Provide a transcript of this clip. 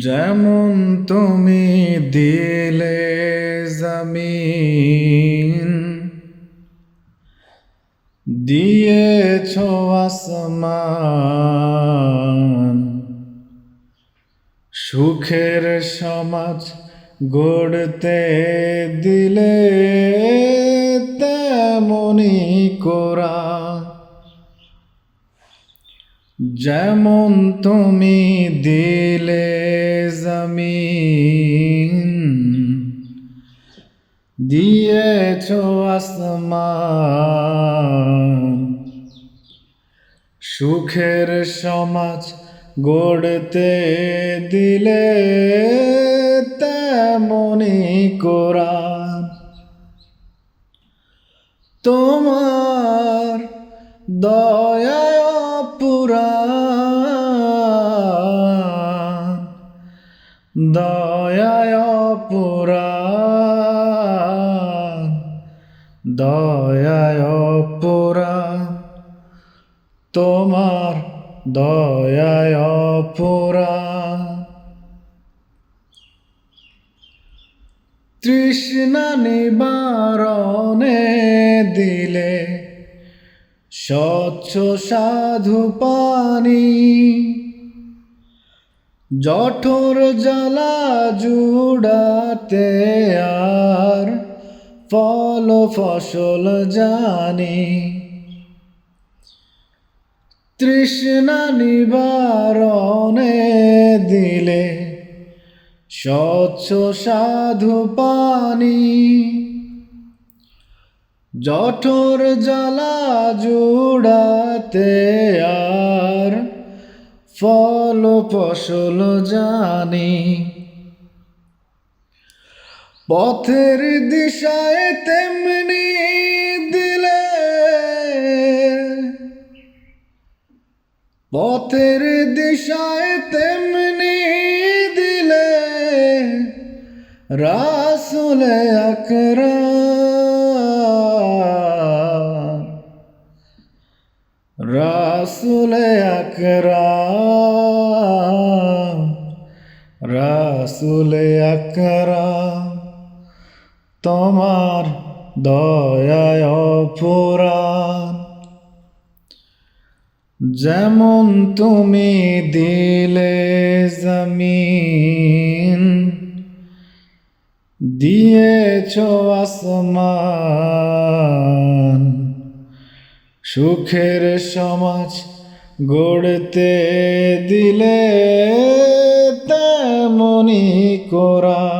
যেমন তুমি দিলে জমিন দিয়েছ আসমান সুখের সমাজ গড়তে দিলে তেমনি কোরা যেমন তুমি দিলে জমিন দিয়েছ আসমান। সুখের সমাজ গড়তে দিলে তেমনি কোরআন। তোমার দয়ায় দয়ায় পুরাণ দয়ায় পুরাণ তোমার দয়ায় পুরাণ। তৃষ্ণা নিবারণে দিলে স্বচ্ছ সাধু পানি জঠর জ্বালা জুড়াতে আর ফল ফসল জানি। তৃষ্ণা নিবারণে দিলে স্বচ্ছ সাধু পানি। জঠর জ্বালা জুড়াতে আর ফল ফসল জানি। পথের দিশায় তেমনি দিলে পথের দিশায় তেমনি দিলে রাসুল আকরা রাসুল আকরা রাসুল আকরা তোমার দয়ায় পুরাণ যেমন তুমি দিলে জমিন দিয়েছ আসমান সুখের সমাজ গড়তে দিলে তেমনি কোরআন